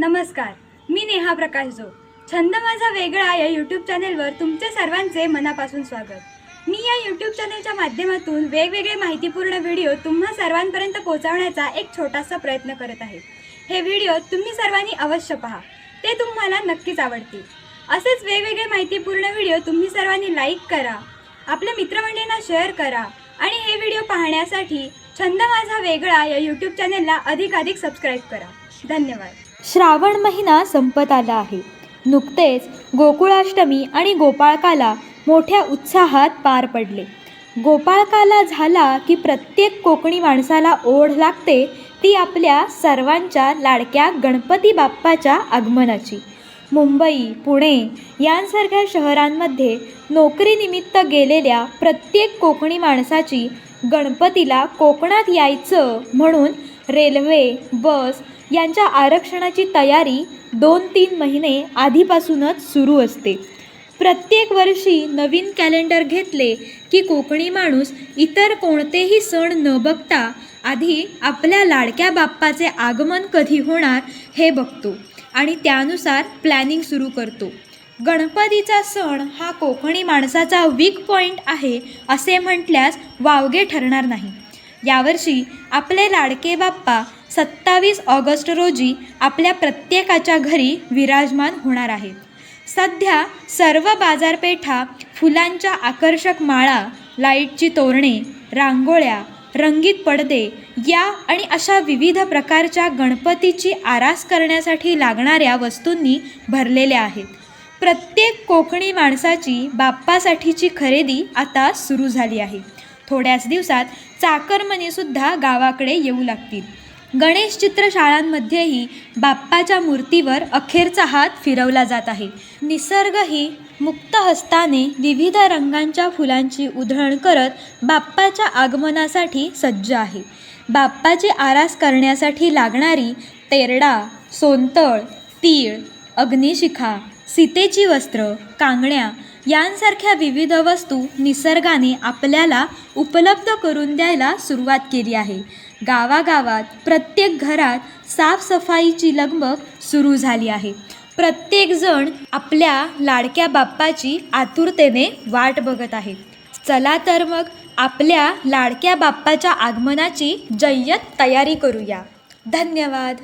नमस्कार मी नेहा प्रकाश जो छंद माझा वेगळा या यूट्यूब चॅनेलवर तुमच्या सर्वांचे मनापासून स्वागत. मी या यूट्यूब चॅनेलच्या माध्यमातून वेगवेगळे माहितीपूर्ण व्हिडिओ तुम्हा सर्वांपर्यंत पोहोचवण्याचा एक छोटासा प्रयत्न करत आहे. हे व्हिडिओ तुम्ही सर्वांनी अवश्य पहा. ते तुम्हाला नक्कीच आवडतील. असेच वेगवेगळे माहितीपूर्ण व्हिडिओ तुम्ही सर्वांनी लाईक करा आपल्या मित्रमंडळींना शेअर करा आणि हे व्हिडिओ पाहण्यासाठी छंद माझा वेगळा या यूट्यूब चॅनेलला अधिकाधिक सबस्क्राईब करा. धन्यवाद. श्रावण महिना संपत आला आहे. नुकतेच गोकुळाष्टमी आणि गोपाळकाला मोठ्या उत्साहात पार पडले. गोपाळकाला झाला की प्रत्येक कोकणी माणसाला ओढ लागते ती आपल्या सर्वांच्या लाडक्या गणपती बाप्पाच्या आगमनाची. मुंबई पुणे यांसारख्या शहरांमध्ये नोकरीनिमित्त गेलेल्या प्रत्येक कोकणी माणसाची गणपतीला कोकणात यायचं म्हणून रेल्वे बस यांच्या आरक्षणाची तयारी दोन तीन महिने आधीपासूनच सुरू असते. प्रत्येक वर्षी नवीन कॅलेंडर घेतले की कोकणी माणूस इतर कोणतेही सण न बघता आधी आपल्या लाडक्या बाप्पाचे आगमन कधी होणार हे बघतो आणि त्यानुसार प्लॅनिंग सुरू करतो. गणपतीचा सण हा कोकणी माणसाचा वीक पॉईंट आहे असे म्हटल्यास वावगे ठरणार नाही. यावर्षी आपले लाडके बाप्पा सत्तावीस ऑगस्ट रोजी आपल्या प्रत्येकाच्या घरी विराजमान होणार आहेत सध्या सर्व बाजारपेठा फुलांच्या आकर्षक माळा लाईटची तोरणे रांगोळ्या रंगीत पडदे या आणि अशा विविध प्रकारच्या गणपतीची आरास करण्यासाठी लागणाऱ्या वस्तूंनी भरलेल्या आहेत. प्रत्येक कोकणी माणसाची बाप्पासाठीची खरेदी आता सुरू झाली आहे. थोड्याच दिवसात चाकरमनीसुद्धा गावाकडे येऊ लागतील. गणेश चित्रशाळांमध्येही बाप्पाच्या मूर्तीवर अखेरचा हात फिरवला जात आहे. निसर्गही मुक्त हस्ताने विविध रंगांच्या फुलांची उधळण करत बाप्पाच्या आगमनासाठी सज्ज आहे. बाप्पाची आरास करण्यासाठी लागणारी तेरडा सोनतळ तीळ अग्निशिखा सीतेची वस्त्र कांगण्या यांसारख्या विविध वस्तू निसर्गाने आपल्याला उपलब्ध करून द्यायला सुरुवात केली आहे. गावागावात प्रत्येक घरात साफसफाईची लगबग सुरू झाली आहे. प्रत्येकजण आपल्या लाडक्या बाप्पाची आतुरतेने वाट बघत आहे. चला तर मग आपल्या लाडक्या बाप्पाच्या आगमनाची जय्यत तयारी करूया. धन्यवाद.